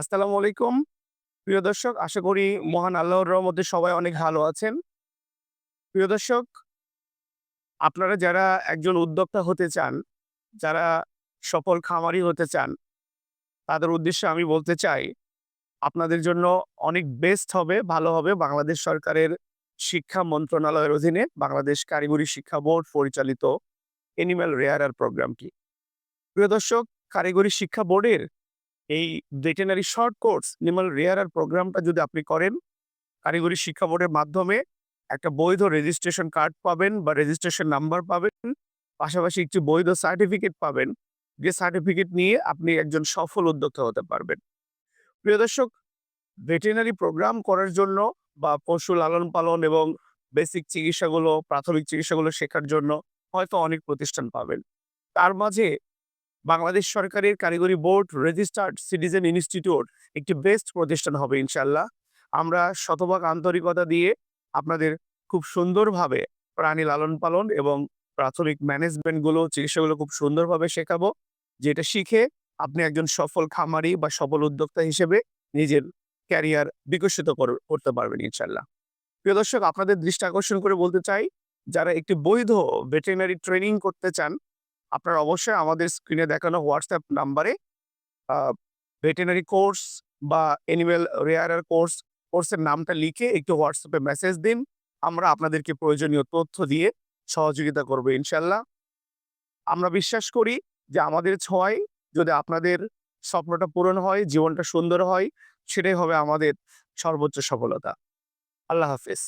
আসসালামু আলাইকুম। প্রিয় দর্শক, আশা করি মহান আল্লাহর রহমতে সবাই অনেক ভালো আছেন। প্রিয় দর্শক, আপনারা যারা একজন উদ্যোক্তা হতে চান, যারা সফল খামারি হতে চান, তাদের উদ্দেশ্যে আমি বলতে চাই, আপনাদের জন্য অনেক বেস্ট হবে, ভালো হবে বাংলাদেশ সরকারের শিক্ষা মন্ত্রণালয়ের অধীনে বাংলাদেশ কারিগরি শিক্ষা বোর্ড পরিচালিত এনিম্যাল রেয়ারার প্রোগ্রামটি প্রিয় দর্শক, কারিগরি শিক্ষা বোর্ডের এই ভেটেনারি শর্ট কোর্স নির্মাল রেয়ারার প্রোগ্রামটা যদি আপনি করেন, কারিগরি শিক্ষা বোর্ডের মাধ্যমে একটা বৈধ রেজিস্ট্রেশন কার্ড পাবেন বা রেজিস্ট্রেশন নাম্বার পাবেন, পাশাপাশি একটি বৈধ সার্টিফিকেট পাবেন, যে সার্টিফিকেট নিয়ে আপনি একজন সফল উদ্যোক্তা হতে পারবেন। প্রিয় দর্শক ভেটেনারি প্রোগ্রাম করার জন্য বা পশু লালন পালন এবং বেসিক চিকিৎসাগুলো, প্রাথমিক চিকিৎসাগুলো শেখার জন্য হয়তো অনেক প্রতিষ্ঠান পাবেন। তার মাঝে বাংলাদেশ সরকারের কারিগরি বোর্ড রেজিস্টার্ড সিটিজেন ইনস্টিটিউট একটি বেস্ট প্রতিষ্ঠান হবে ইনশাল্লাহ আমরা শতভাগ আন্তরিকতা দিয়ে আপনাদের খুব সুন্দরভাবে প্রাণী লালন পালন এবং প্রাথমিক ম্যানেজমেন্টগুলো চিকিৎসাগুলো খুব সুন্দরভাবে শেখাবো, যেটা শিখে আপনি একজন সফল খামারি বা সফল উদ্যোক্তা হিসেবে নিজের ক্যারিয়ার বিকশিত কর- করতে পারবেন ইনশাল্লাহ প্রিয় দর্শক, আপনাদের দৃষ্টি আকর্ষণ করে বলতে চাই, যারা একটি বৈধ ভেটেরিনারি ট্রেনিং করতে চান আপনারা অবশ্যই আমাদের স্ক্রিনে দেখানো হোয়াটসঅ্যাপ নাম্বারে ভেটেনারি কোর্স বা অ্যানিমেল রেয়ারার কোর্স কোর্সের নামটা লিখে একটু হোয়াটসঅ্যাপে মেসেজ দিন। আমরা আপনাদেরকে প্রয়োজনীয় তথ্য দিয়ে সহযোগিতা করব ইনশাল্লাহ। আমরা বিশ্বাস করি যে আমাদের ছয় যদি আপনাদের স্বপ্নটা পূরণ হয়, জীবনটা সুন্দর হয়, সেটাই হবে আমাদের সর্বোচ্চ সফলতা। আল্লাহ হাফেজ।